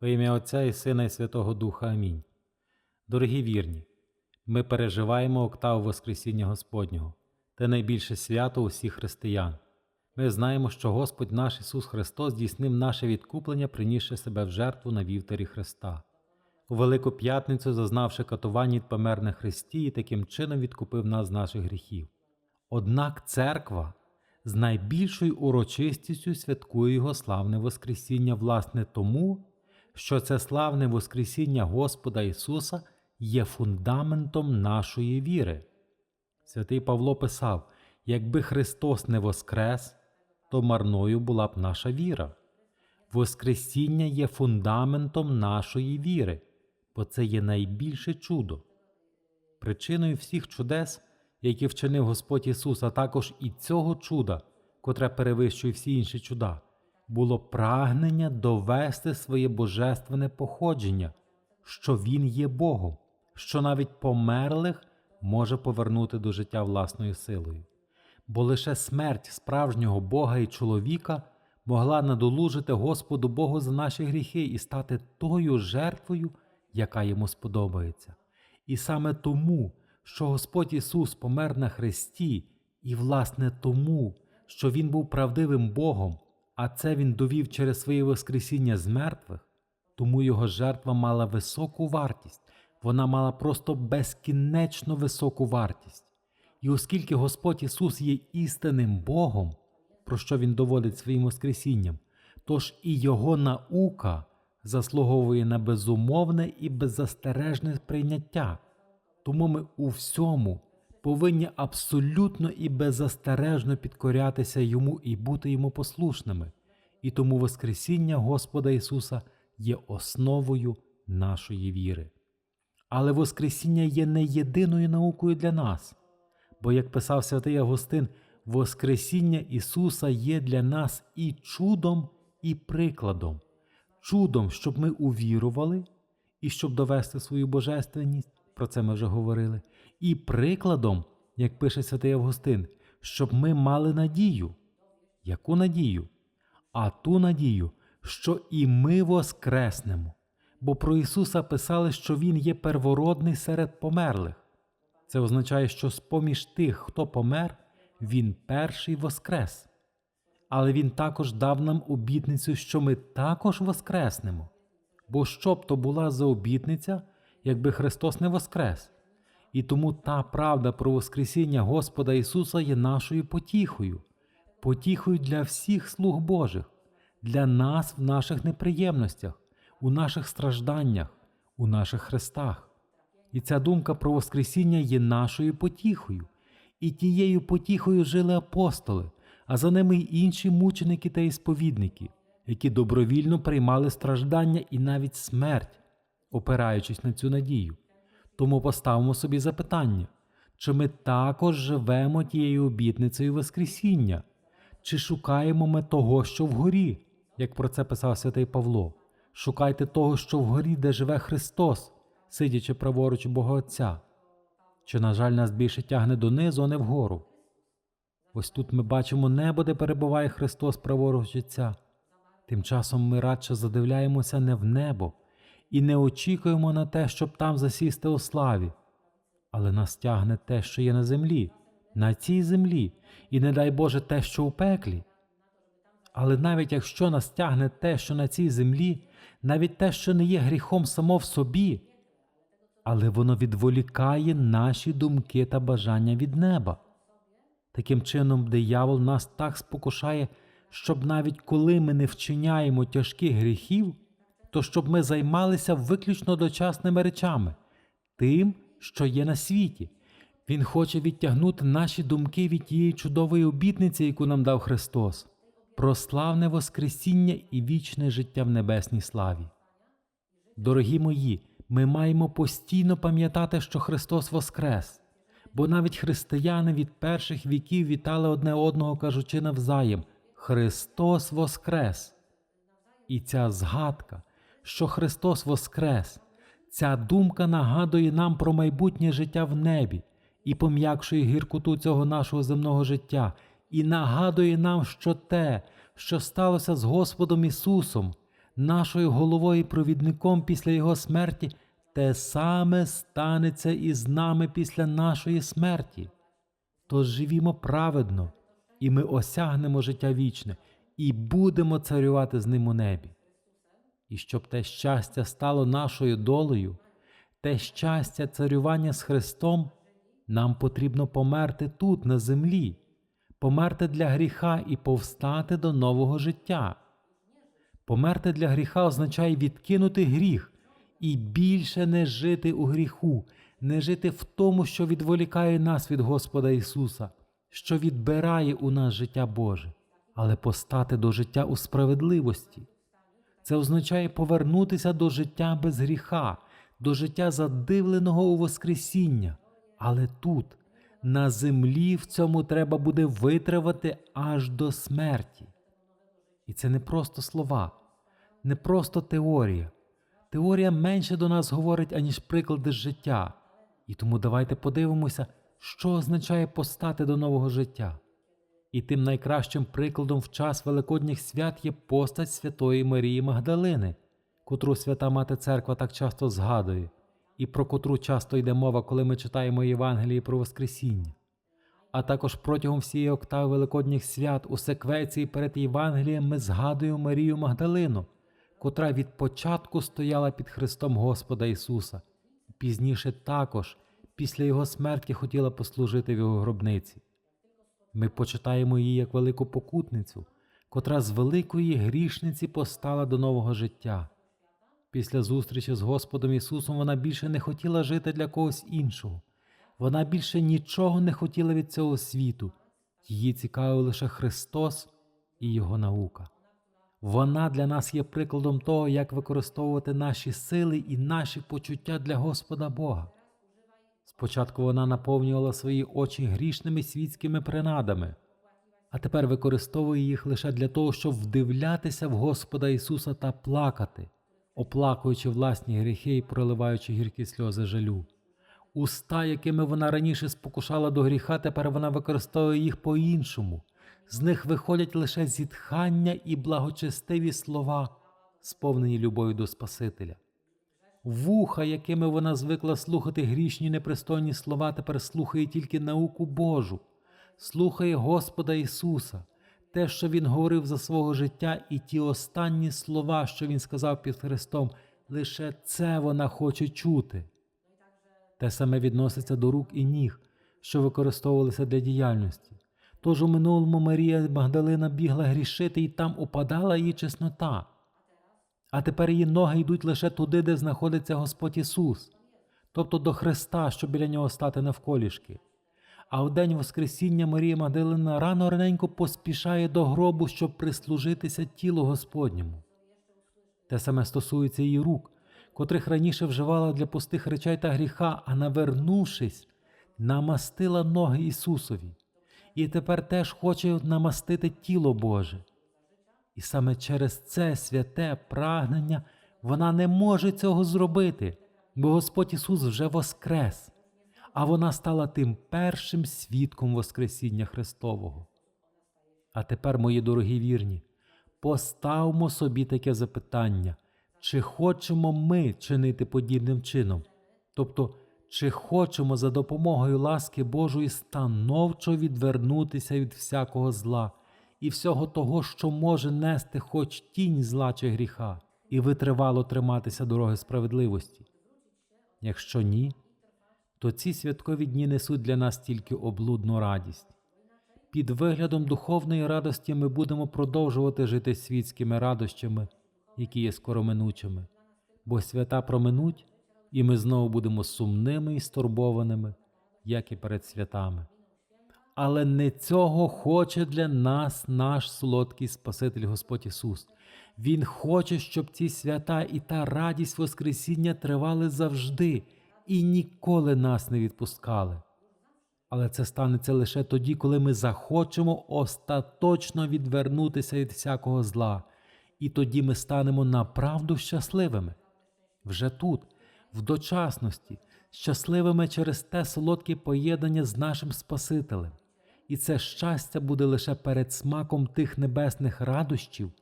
Во ім'я Отця і Сина і Святого Духа Амінь. Дорогі вірні, ми переживаємо октаву Воскресіння Господнього, те найбільше свято усіх християн. Ми знаємо, що Господь наш Ісус Христос здійснив наше відкуплення, принісши себе в жертву на вівтарі Христа. У Велику П'ятницю, зазнавши катувань від помер на Христі, і таким чином відкупив нас з наших гріхів. Однак церква з найбільшою урочистістю святкує Його славне Воскресіння, власне, тому, що це славне Воскресіння Господа Ісуса є фундаментом нашої віри. Святий Павло писав: якби Христос не воскрес, то марною була б наша віра. Воскресіння є фундаментом нашої віри, бо це є найбільше чудо. Причиною всіх чудес, які вчинив Господь Ісус, а також і цього чуда, котре перевищує всі інші чуда, було прагнення довести своє божественне походження, що Він є Богом, що навіть померлих може повернути до життя власною силою. Бо лише смерть справжнього Бога і чоловіка могла надолужити Господу Богу за наші гріхи і стати тою жертвою, яка йому сподобається. І саме тому, що Господь Ісус помер на Христі, і, власне, тому, що Він був правдивим Богом, а це Він довів через своє Воскресіння з мертвих, тому Його жертва мала високу вартість, вона мала просто безкінечно високу вартість. І оскільки Господь Ісус є істинним Богом, про що Він доводить своїм Воскресінням, тож і Його наука заслуговує на безумовне і беззастережне прийняття. Тому ми у всьому повинні абсолютно і беззастережно підкорятися Йому і бути Йому послушними, і тому Воскресіння Господа Ісуса є основою нашої віри. Але Воскресіння є не єдиною наукою для нас, бо, як писав святий Августин, Воскресіння Ісуса є для нас і чудом, і прикладом, чудом, щоб ми увірували і щоб довести свою божественність, про це ми вже говорили, і прикладом, як пише святий Августин, щоб ми мали надію. Яку надію? А ту надію, що і ми воскреснемо. Бо про Ісуса писали, що Він є первородний серед померлих. Це означає, що з поміж тих, хто помер, Він перший воскрес. Але Він також дав нам обітницю, що ми також воскреснемо. Бо що б то була за обітниця, якби Христос не воскрес? І тому та правда про Воскресіння Господа Ісуса є нашою потіхою, потіхою для всіх слуг Божих, для нас в наших неприємностях, у наших стражданнях, у наших хрестах. І ця думка про Воскресіння є нашою потіхою, і тією потіхою жили апостоли, а за ними й інші мученики та ісповідники, які добровільно приймали страждання і навіть смерть, опираючись на цю надію. Тому поставимо собі запитання, чи ми також живемо тією обітницею Воскресіння, чи шукаємо ми того, що вгорі, як про це писав святий Павло. Шукайте того, що вгорі, де живе Христос, сидячи праворуч Бога Отця. Чи, на жаль, нас більше тягне донизу, а не вгору? Ось тут ми бачимо небо, де перебуває Христос праворуч Отця. Тим часом ми радше задивляємося не в небо і не очікуємо на те, щоб там засісти у славі, але нас тягне те, що є на землі, на цій землі, і не дай Боже те, що у пеклі. Але навіть якщо нас тягне те, що на цій землі, навіть те, що не є гріхом само в собі, але воно відволікає наші думки та бажання від неба. Таким чином, диявол нас так спокушає, щоб навіть коли ми не вчиняємо тяжких гріхів, то щоб ми займалися виключно дочасними речами, тим, що є на світі. Він хоче відтягнути наші думки від тієї чудової обітниці, яку нам дав Христос, про славне Воскресіння і вічне життя в небесній славі. Дорогі мої, ми маємо постійно пам'ятати, що Христос Воскрес, бо навіть християни від перших віків вітали одне одного, кажучи навзаєм Христос Воскрес! І ця згадка, що Христос Воскрес, ця думка нагадує нам про майбутнє життя в небі і пом'якшує гіркоту цього нашого земного життя, і нагадує нам, що те, що сталося з Господом Ісусом, нашою головою і провідником після Його смерті, те саме станеться і з нами після нашої смерті. Тож живімо праведно, і ми осягнемо життя вічне, і будемо царювати з ним у небі. І щоб те щастя стало нашою долею, те щастя царювання з Христом, нам потрібно померти тут, на землі, померти для гріха і повстати до нового життя. Померти для гріха означає відкинути гріх і більше не жити у гріху, не жити в тому, що відволікає нас від Господа Ісуса, що відбирає у нас життя Боже, але постати до життя у справедливості. Це означає повернутися до життя без гріха, до життя задивленого у Воскресіння. Але тут, на землі, в цьому треба буде витривати аж до смерті. І це не просто слова, не просто теорія. Теорія менше до нас говорить, аніж приклади життя. І тому давайте подивимося, що означає постати до нового життя. І тим найкращим прикладом в час Великодніх свят є постать Святої Марії Магдалини, котру свята Мати Церква так часто згадує, і про котру часто йде мова, коли ми читаємо Євангелії про Воскресіння. А також протягом всієї октави Великодніх свят у секвеції перед Євангелієм ми згадуємо Марію Магдалину, котра від початку стояла під Христом Господа Ісуса, пізніше також, після Його смерті, хотіла послужити в Його гробниці. Ми почитаємо її як велику покутницю, котра з великої грішниці постала до нового життя. Після зустрічі з Господом Ісусом вона більше не хотіла жити для когось іншого. Вона більше нічого не хотіла від цього світу. Її цікавив лише Христос і Його наука. Вона для нас є прикладом того, як використовувати наші сили і наші почуття для Господа Бога. Спочатку вона наповнювала свої очі грішними світськими принадами, а тепер використовує їх лише для того, щоб вдивлятися в Господа Ісуса та плакати, оплакуючи власні гріхи і проливаючи гіркі сльози жалю. Уста, якими вона раніше спокушала до гріха, тепер вона використовує їх по-іншому. З них виходять лише зітхання і благочестиві слова, сповнені любов'ю до Спасителя. Вуха, якими вона звикла слухати грішні непристойні слова, тепер слухає тільки науку Божу, слухає Господа Ісуса, те, що Він говорив за свого життя, і ті останні слова, що Він сказав під Христом, лише це вона хоче чути. Те саме відноситься до рук і ніг, що використовувалися для діяльності. Тож у минулому Марія Магдалина бігла грішити, і там упадала її чеснота. А тепер її ноги йдуть лише туди, де знаходиться Господь Ісус, тобто до Христа, щоб біля нього стати навколішки. А в день Воскресіння Марія Магдалина рано раненько поспішає до гробу, щоб прислужитися тілу Господньому. Те саме стосується її рук, котрих раніше вживала для пустих речей та гріха, а навернувшись, намастила ноги Ісусові, і тепер теж хоче намастити тіло Боже. І саме через це святе прагнення вона не може цього зробити, бо Господь Ісус вже воскрес, а вона стала тим першим свідком Воскресіння Христового. А тепер, мої дорогі вірні, поставмо собі таке запитання, чи хочемо ми чинити подібним чином, тобто, чи хочемо за допомогою ласки Божої становчо відвернутися від всякого зла і всього того, що може нести хоч тінь зла чи гріха, і витривало триматися дороги справедливості. Якщо ні, то ці святкові дні несуть для нас тільки облудну радість. Під виглядом духовної радості ми будемо продовжувати жити світськими радощами, які є скороминучими, бо свята проминуть, і ми знову будемо сумними і стурбованими, як і перед святами. Але не цього хоче для нас наш солодкий Спаситель Господь Ісус. Він хоче, щоб ці свята і та радість Воскресіння тривали завжди і ніколи нас не відпускали. Але це станеться лише тоді, коли ми захочемо остаточно відвернутися від всякого зла, і тоді ми станемо направду щасливими. Вже тут, в дочасності, щасливими через те солодке поєднання з нашим Спасителем. І це щастя буде лише перед смаком тих небесних радощів,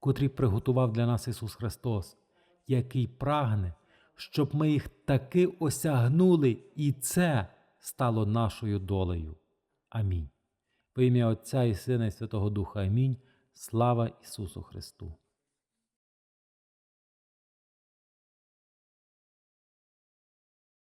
котрі приготував для нас Ісус Христос, який прагне, щоб ми їх таки осягнули, і це стало нашою долею. Амінь. В ім'я Отця і Сина і Святого Духа Амінь. Слава Ісусу Христу!